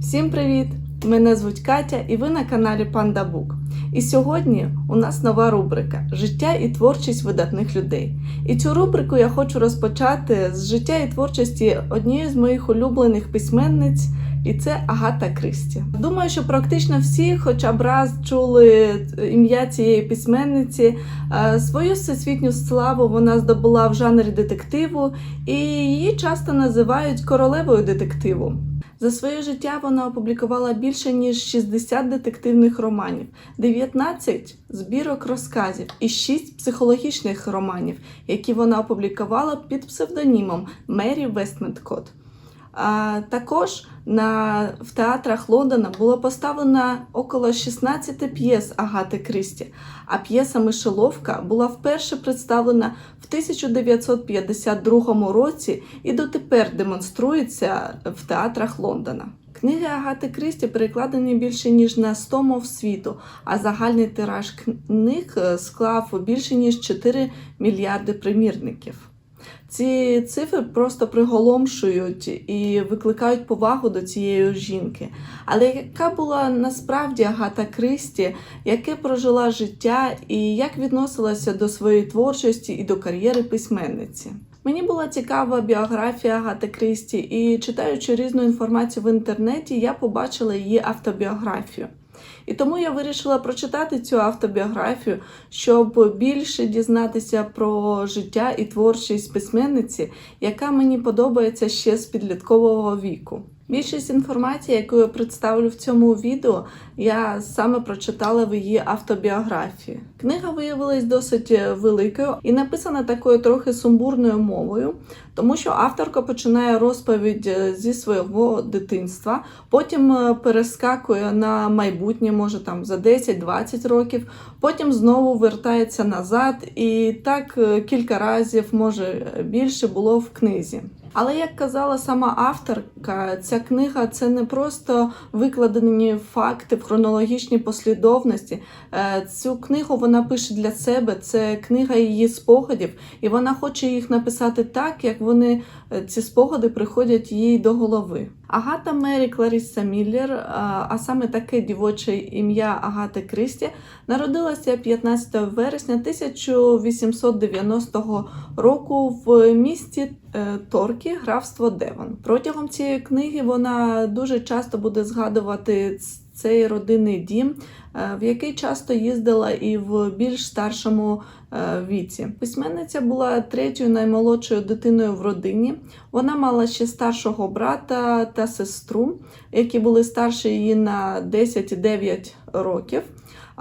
Всім привіт! Мене звуть Катя і ви на каналі Панда Бук. І сьогодні у нас нова рубрика Життя і творчість видатних людей. І цю рубрику я хочу розпочати з життя і творчості однієї з моїх улюблених письменниць, і це Агата Кристі. Думаю, що практично всі, хоча б раз чули ім'я цієї письменниці. Е, Свою всесвітню славу вона здобула в жанрі детективу, і її часто називають королевою детективу. За своє життя вона опублікувала більше ніж 60 детективних романів, 19 збірок розказів і 6 психологічних романів, які вона опублікувала під псевдонімом Мері Вестменткот. Також на, в театрах Лондона було поставлено около 16 п'єс Агати Крісті, а п'єса Мишеловка була вперше представлена в 1952 році і дотепер демонструється в театрах Лондона. Книги Агати Крісті перекладені більше ніж на 100 мов світу, а загальний тираж книг е, склав більше ніж 4 мільярди примірників. Ці цифри просто приголомшують і викликають повагу до цієї жінки. Але яка була насправді Агата Кристі, яке прожила життя і як відносилася до своєї творчості і до кар'єри письменниці? Мені була цікава біографія Агати Крісті, і читаючи різну інформацію в інтернеті, я побачила її автобіографію. І тому я вирішила прочитати цю автобіографію, щоб більше дізнатися про життя і творчість письменниці, яка мені подобається ще з підліткового віку. Більшість інформації, яку я представлю в цьому відео, я саме прочитала в її автобіографії. Книга виявилась досить великою і написана такою трохи сумбурною мовою, тому що авторка починає розповідь е, зі свого дитинства, потім е, перескакує на майбутнє, може там за 10-20 років, потім знову вертається назад, і так е, кілька разів, може більше було в книзі. Але як казала сама авторка, ця книга це не просто викладені факти в хронологічній послідовності. Е, Цю книгу вона пише для себе. Це книга її спогадів, і вона хоче їх написати так, як вони е, ці спогади приходять їй до голови. Агата Мері Кларісса Міллер, е, а саме таке дівоче ім'я Агати Кристі, народилася 15 вересня 1890 року в місті е, Торкі, графство Девон. Протягом цієї книги вона дуже часто буде згадувати цей родинний дім, е, в який часто їздила і в більш старшому е, віці. Письменниця була третьою наймолодшою дитиною в родині. Вона мала ще старшого брата та сестру, які були старші її на 10 і 9 років.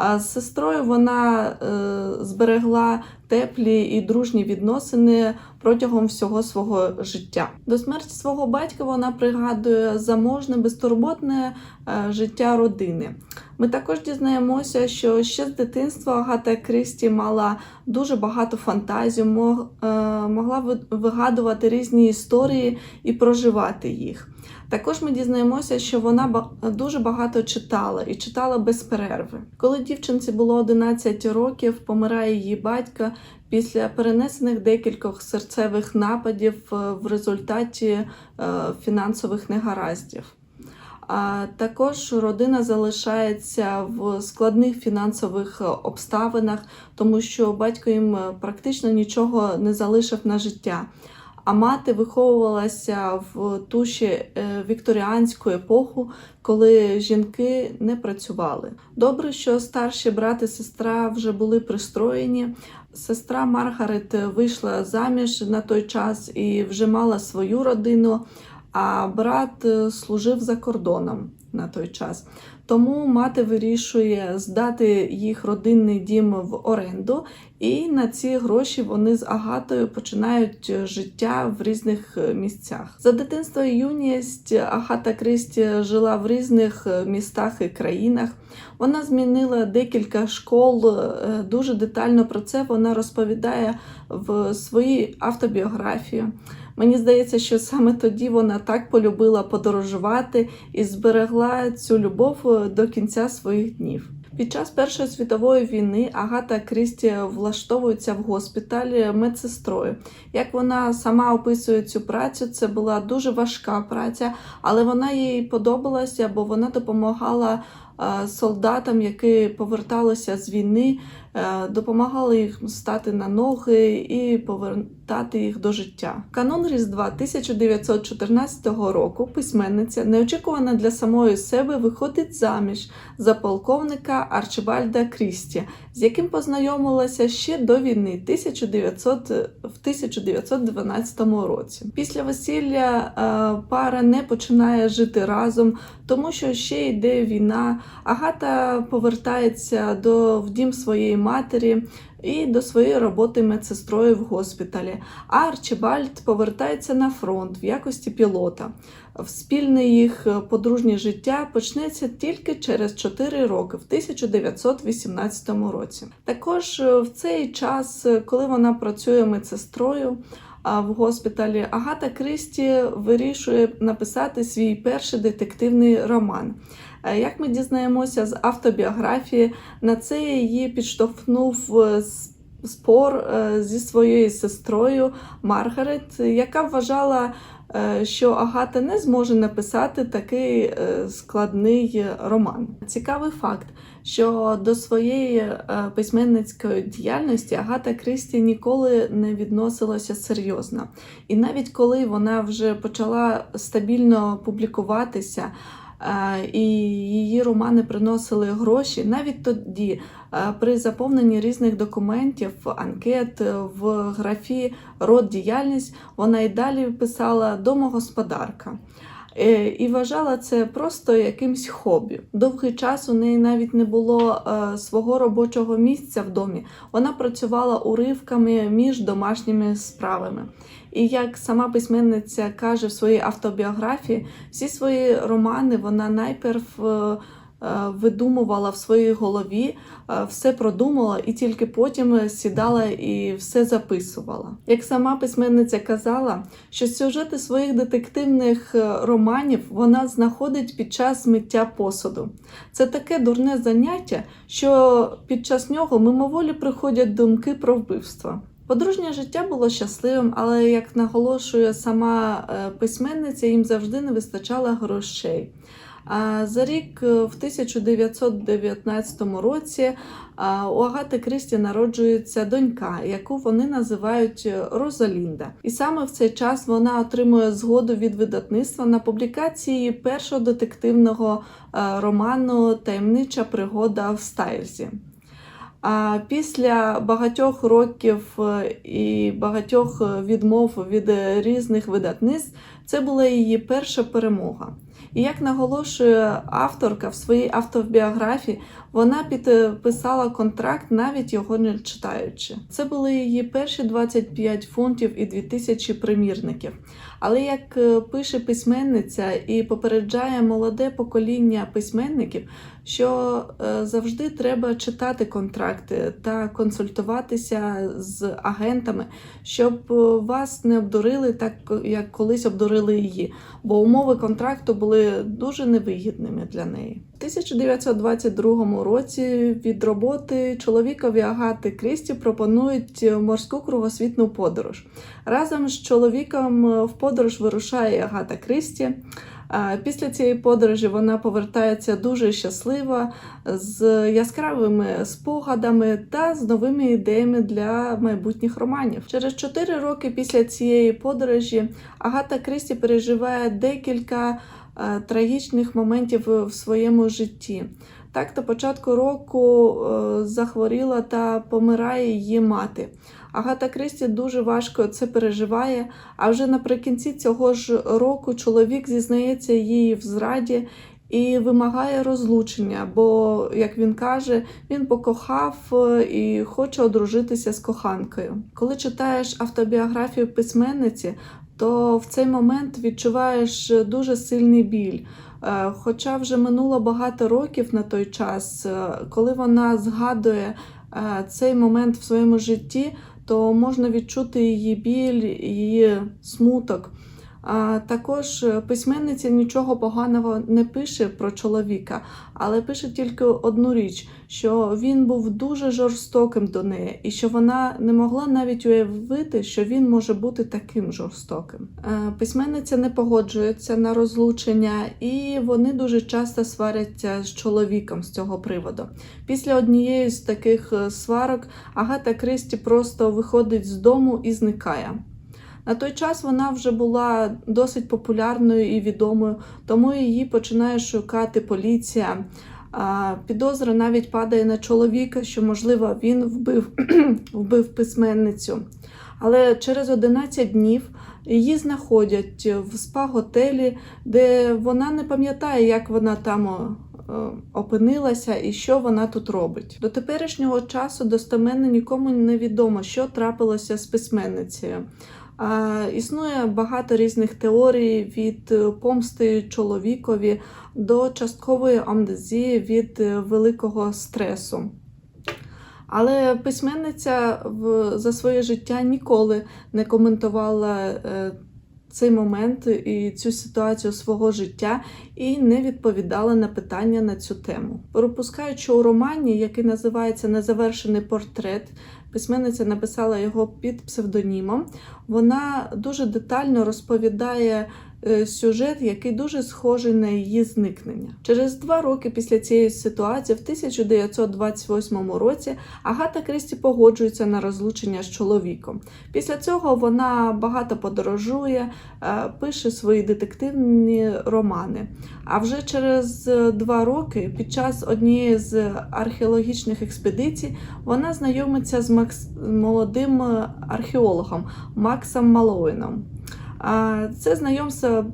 А з сестрою вона е, зберегла теплі і дружні відносини протягом всього свого життя. До смерті свого батька вона пригадує заможне, безтурботне е, життя родини. Ми також дізнаємося, що ще з дитинства Агата Крісті мала дуже багато фантазій, мог, е, могла вигадувати різні історії і проживати їх. Також ми дізнаємося, що вона дуже багато читала і читала без перерви. Коли дівчинці було 11 років, помирає її батько після перенесених декількох серцевих нападів е, в результаті е, фінансових негараздів. А також родина залишається в складних фінансових е, обставинах, тому що батько їм практично нічого не залишив на життя. А мати виховувалася в ту ще вікторіанську епоху, коли жінки не працювали. Добре, що старші брат і сестра вже були пристроєні. Сестра Маргарет вийшла заміж на той час і вже мала свою родину, а брат е, служив за кордоном на той час. Тому мати вирішує здати їх родинний дім в оренду, і на ці гроші вони з Агатою починають життя в різних е, місцях. За дитинство і юність Агата Кристі жила в різних е, містах і країнах. Вона змінила декілька школ. е, Дуже детально про це вона розповідає в своїй автобіографії. Мені здається, що саме тоді вона так полюбила подорожувати і зберегла цю любов е, до кінця своїх днів. Під час Першої світової війни Агата Крісті влаштовується в госпіталі медсестрою. Як вона сама описує цю працю, це була дуже важка праця, але вона їй подобалася, бо вона допомагала е, солдатам, які поверталися з війни, е, допомагала їх стати на ноги і повертати їх до життя. Канун Різдва 1914 року письменниця неочікувано для самої себе виходить заміж за полковника Арчибальда Крісті, з яким познайомилася ще до війни 1900, в 1912 році. Після весілля е, пара не починає жити разом, тому що ще йде війна. Агата повертається до в дім своєї матері і до своєї роботи медсестрою в госпіталі. А Арчибальд повертається на фронт в якості пілота. Спільне їх подружнє життя почнеться тільки через 4 роки, в 1918 році. Також е, в цей час, е, коли вона працює медсестрою, в госпіталі Агата Крісті вирішує написати свій перший детективний роман. Е, Як ми дізнаємося з автобіографії, на це її підштовхнув е, спор е, зі своєю сестрою Маргарет, яка вважала, що Агата не зможе написати такий складний роман. Цікавий факт, що до своєї письменницької діяльності Агата Крісті ніколи не відносилася серйозно. І навіть коли вона вже почала стабільно публікуватися, і її романи приносили гроші, навіть тоді, при заповненні різних документів, анкет е, в графі род діяльність, вона й далі писала домогосподарка. Е, І вважала це просто якимсь хобі. Довгий час у неї навіть не було е, свого робочого місця в домі. Вона працювала уривками між домашніми справами. І як сама письменниця каже в своїй автобіографії, всі свої романи вона найперв е, е, видумувала в своїй голові, е, все продумала і тільки потім сідала і все записувала. Як сама письменниця казала, що сюжети своїх детективних романів вона знаходить під час миття посуду. Це таке дурне заняття, що під час нього мимоволі приходять думки про вбивство. Подружнє життя було щасливим, але як наголошує сама е, письменниця, їм завжди не вистачало грошей. А за рік е, в 1919 році у Агати Крісті народжується донька, яку вони називають е, Розалінда. І саме в цей час вона отримує згоду від видавництва на публікації першого детективного е, роману Таємнича пригода в Стайлзі. А після багатьох років е, і багатьох е, відмов від е, різних видатниць це була її перша перемога. І як наголошує авторка в своїй автобіографії, вона підписала контракт, навіть його не читаючи. Це були її перші 25 фунтів і 2000 примірників. Але як е, пише письменниця і попереджає молоде покоління письменників, що е, завжди треба читати контракти та консультуватися з агентами, щоб е, вас не обдурили так, як колись обдурили її, бо умови контракту були дуже невигідними для неї. У 1922 році від роботи чоловікові Агати Крісті пропонують морську кругосвітну подорож. Разом з чоловіком в подорож вирушає Агата Крісті. А Після цієї подорожі вона повертається дуже щаслива з яскравими спогадами та з новими ідеями для майбутніх романів. Через 4 роки після цієї подорожі Агата Крісті переживає декілька е, трагічних моментів в своєму житті. Так, до початку року е, захворіла та помирає її мати. Агата Крісті дуже важко це переживає. А вже наприкінці цього ж року чоловік зізнається їй в зраді і вимагає розлучення, бо, як він каже, він покохав е, і хоче одружитися з коханкою. Коли читаєш автобіографію письменниці, то в цей момент відчуваєш дуже сильний біль. Е, Хоча вже минуло багато років на той час, е, коли вона згадує е, цей момент в своєму житті, то можна відчути її біль, її смуток. Також е, письменниця нічого поганого не пише про чоловіка, але пише тільки одну річ, що він був дуже жорстоким до неї, і що вона не могла навіть уявити, що він може бути таким жорстоким. Е, Письменниця не погоджується на розлучення, і вони дуже часто сваряться з чоловіком з цього приводу. Після однієї з таких е, сварок Агата Кристі просто виходить з дому і зникає. На той час вона вже була досить популярною і відомою, тому її починає шукати поліція. Підозра навіть падає на чоловіка, що, можливо, він вбив, вбив письменницю. Але через 11 днів її знаходять в спа-готелі, де вона не пам'ятає, як вона там опинилася і що вона тут робить. До теперішнього часу достеменно нікому не відомо, що трапилося з письменницею. Існує багато різних теорій від е, помсти чоловікові до часткової амнезії від е, великого стресу. Але письменниця за своє життя ніколи не коментувала е, цей момент і цю ситуацію свого життя і не відповідала на питання на цю тему. Пропускаючи у романі, який називається Незавершений портрет, письменниця написала його під псевдонімом. Вона дуже детально розповідає сюжет, який дуже схожий на її зникнення. Через два роки після цієї ситуації, в 1928 році, Агата Крісті погоджується на розлучення з чоловіком. Після цього вона багато подорожує, е, пише свої детективні романи. А вже через е, два роки, під час однієї з археологічних експедицій, вона знайомиться з Макс... молодим е, археологом Максом Малоїном. А Це знайомство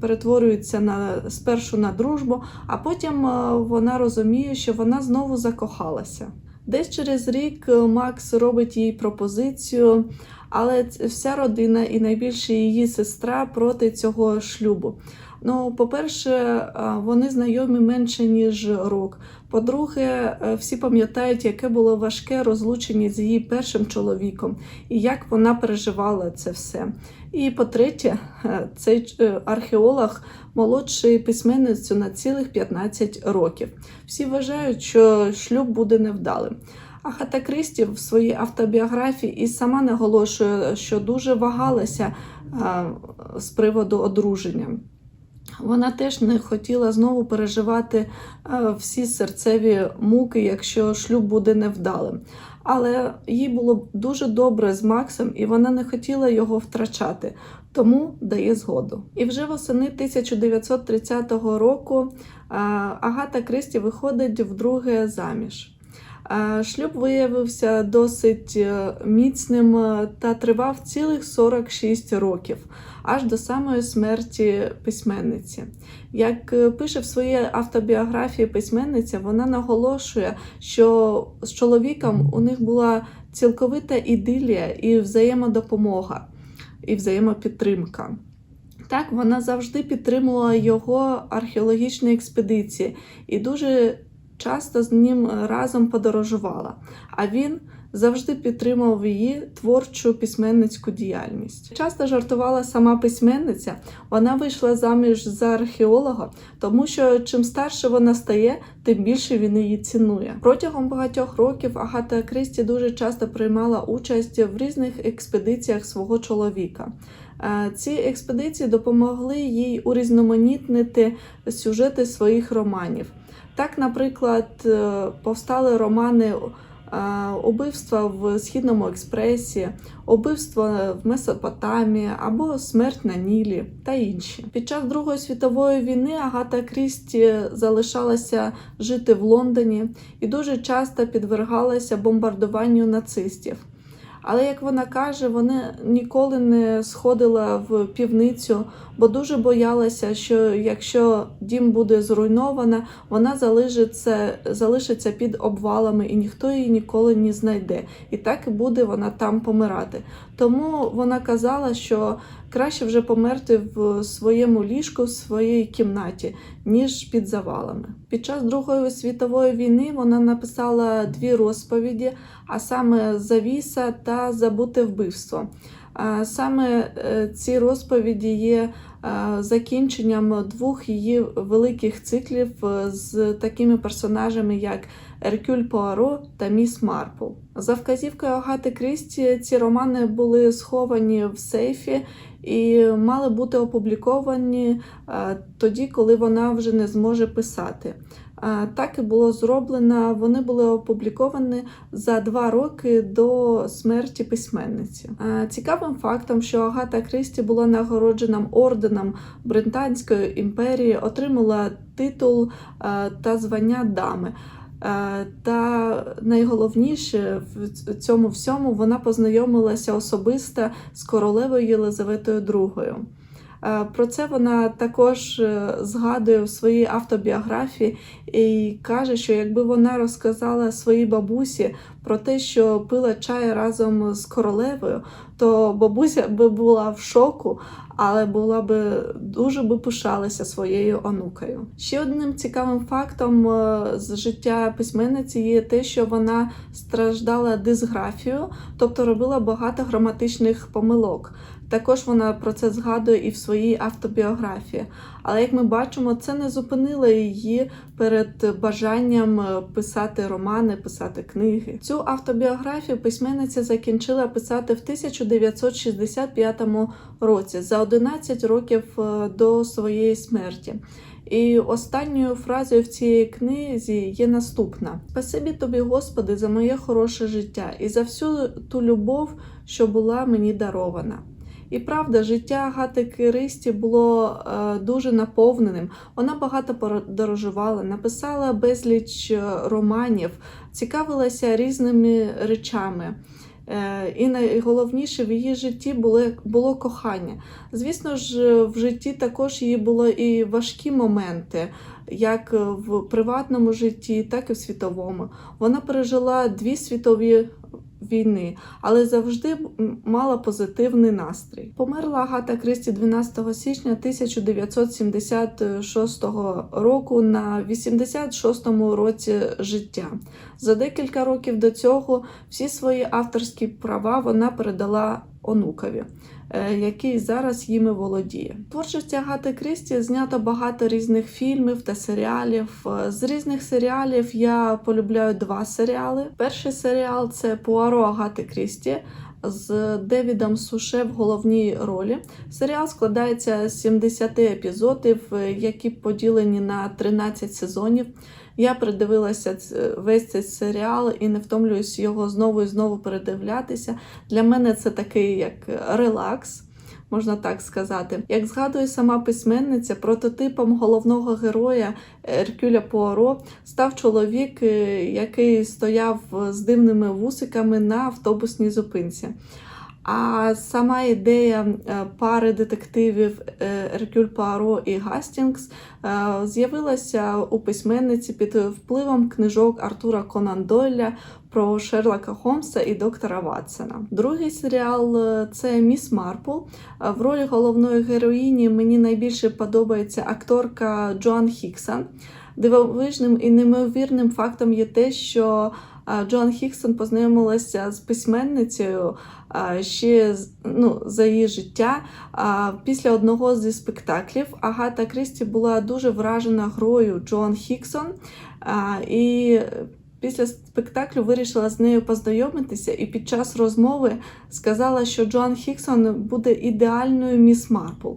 перетворюється на спершу на дружбу, а потім е, вона розуміє, що вона знову закохалася. Десь через рік е, Макс робить їй пропозицію, але вся родина і найбільше її сестра проти цього шлюбу. Ну, по-перше, е, вони знайомі менше ніж рок. По-друге, е, всі пам'ятають, яке було важке розлучення з її першим чоловіком і як вона переживала це все. І по-третє, е, цей е, археолог молодший письменницю на цілих 15 років. Всі вважають, що шлюб буде невдалим. Агата Крісті в своїй автобіографії і сама наголошує, що дуже вагалася з приводу одруження. Вона теж не хотіла знову переживати е, всі серцеві муки, якщо шлюб буде невдалим. Але їй було дуже добре з Максом, і вона не хотіла його втрачати, тому дає згоду. І вже восени 1930 року е, Агата Кристі виходить вдруге заміж. Шлюб виявився досить е, міцним е, та тривав цілих 46 років, аж до самої смерті письменниці. Як е, пише в своїй автобіографії письменниця, вона наголошує, що з чоловіком у них була цілковита ідилія і взаємодопомога, і взаємопідтримка. Так, вона завжди підтримувала його археологічні експедиції і дуже часто з ним разом подорожувала. А він завжди підтримував її творчу письменницьку діяльність. Часто жартувала сама письменниця. Вона вийшла заміж за археолога, тому що чим старше вона стає, тим більше він її цінує. Протягом багатьох років Агата Крісті дуже часто приймала участь в різних експедиціях свого чоловіка. Е, Ці експедиції допомогли їй урізноманітнити сюжети своїх романів. Так, наприклад, е, повстали романи е, Убивства в Східному експресі, Убивство в Месопотамії або Смерть на Нілі та інші. Під час Другої світової війни Агата Крісті залишалася жити в Лондоні і дуже часто підвергалася бомбардуванню нацистів. Але як вона каже, вона ніколи не сходила в півницю, бо дуже боялася, що якщо дім буде зруйнована, вона залишиться, залишиться під обвалами і ніхто її ніколи не знайде. І так буде вона там помирати. Тому вона казала, що краще вже померти в своєму ліжку, в своїй кімнаті, ніж під завалами. Під час Другої світової війни вона написала дві розповіді, а саме Завіса та Забуте вбивство. Саме е, ці розповіді є е, закінченням двох її великих циклів е, з такими персонажами, як Еркюль Пуаро та Міс Марпл. За вказівкою Агати Крісті, ці романи були сховані в сейфі і мали бути опубліковані тоді, коли вона вже не зможе писати. Так і було зроблено. Вони були опубліковані за два роки до смерті письменниці. Цікавим фактом, що Агата Крісті була нагороджена орденом Британської імперії, отримала титул та звання дами. Та найголовніше в цьому всьому вона познайомилася особисто з королевою Єлизаветою II. Е, Про це вона також е, згадує в своїй автобіографії і каже, що якби вона розказала своїй бабусі про те, що пила чай разом з королевою, то бабуся би була в шоку, але була би дуже би пишалася своєю онукою. Ще одним цікавим фактом е, з життя письменниці є те, що вона страждала дисграфією, тобто робила багато граматичних помилок. Також вона про це згадує і в своїй автобіографії. Але як ми бачимо, це не зупинило її перед бажанням е, писати романи, писати книги. Цю автобіографію письменниця закінчила писати в 1965 році, за 11 років е, до своєї смерті. І останньою фразою в цій книзі є наступна: Спасибі тобі, Господи, за моє хороше життя і за всю ту любов, що була мені дарована. І правда, життя Агати Кристі було е, дуже наповненим. Вона багато подорожувала, написала безліч е, романів, цікавилася різними речами. Е, І найголовніше в її житті було, було кохання. Звісно ж, в житті також її було і важкі моменти, як в приватному житті, так і в світовому. Вона пережила дві світові війни, але завжди мала позитивний настрій. Померла Агата Кристі 12 січня 1976 року на 86-му році життя. За декілька років до цього всі свої авторські права вона передала онукові. Е, Який зараз їми володіє. Творчості Агати Крісті знято багато різних фільмів та серіалів. Е, З різних серіалів я полюбляю два серіали. Перший серіал це Пуаро Агати Крісті з Девідом Суше в головній ролі. Серіал складається з 70 епізодів, е, які поділені на 13 сезонів. Я передивилася весь цей серіал і не втомлююсь його знову і знову передивлятися. Для мене це такий як релакс. Можна так сказати, як згадує сама письменниця, прототипом головного героя Еркюля Пуаро став чоловік, е, який стояв з дивними вусиками на автобусній зупинці. А сама ідея е, пари детективів Еркюль Пуаро і Гастінгс е, з'явилася у письменниці під впливом книжок Артура Конан Дойля про Шерлока Холмса і доктора Ватсона. Другий серіал е, це Міс Марпл. В ролі головної героїні мені найбільше подобається акторка Джоан Хіксон. Дивовижним і неймовірним фактом є те, що Джоан Хіксон познайомилася з письменницею ще ну, за її життя. Після одного зі спектаклів Агата Крісті була дуже вражена грою Джоан Хіксон. І після спектаклю вирішила з нею познайомитися, і під час розмови сказала, що Джоан Хіксон буде ідеальною міс Марпл.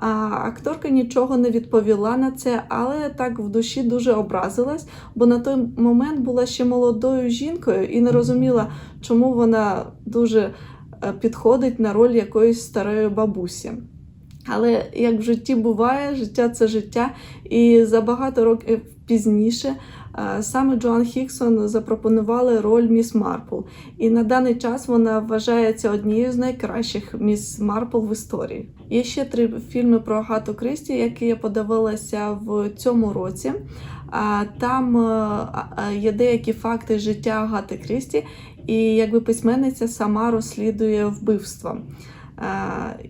А акторка нічого не відповіла на це, але так в душі дуже образилась, бо на той момент була ще молодою жінкою і не розуміла, чому вона дуже е, підходить на роль якоїсь старої бабусі. Але як в житті буває, життя це життя, і за багато років пізніше саме Джоан Хіксон запропонували роль міс Марпл. І на даний час вона вважається однією з найкращих міс Марпл в історії. Є ще три фільми про Агату Крісті, які я подивилася в цьому році. Там е, є деякі факти життя Агати Крісті, і якби письменниця сама розслідує вбивства.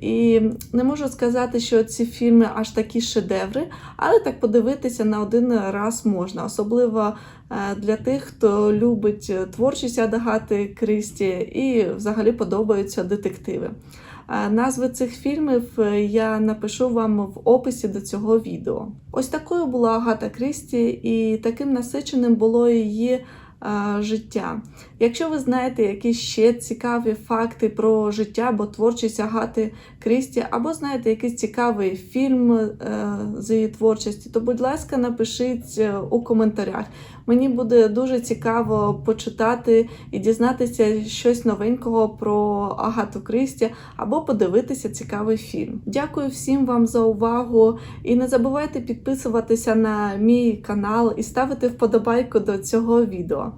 І не можу сказати, що ці фільми аж такі шедеври, але так подивитися на один раз можна, особливо е, для тих, хто любить творчість Адагати Крісті і взагалі подобаються детективи. Е, Назви цих фільмів е, я напишу вам в описі до цього відео. Ось такою була Агата Крісті, і таким насиченим було її життя. Якщо ви знаєте якісь ще цікаві факти про життя або творчість Агати Крісті, або знаєте якийсь цікавий фільм е, з її творчості, то будь ласка, напишіть е, у коментарях. Мені буде дуже цікаво почитати і дізнатися щось новенького про Агату Крісті або подивитися цікавий фільм. Дякую всім вам за увагу і не забувайте підписуватися на мій канал і ставити вподобайку до цього відео.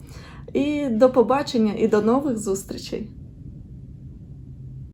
І до побачення і до нових зустрічей!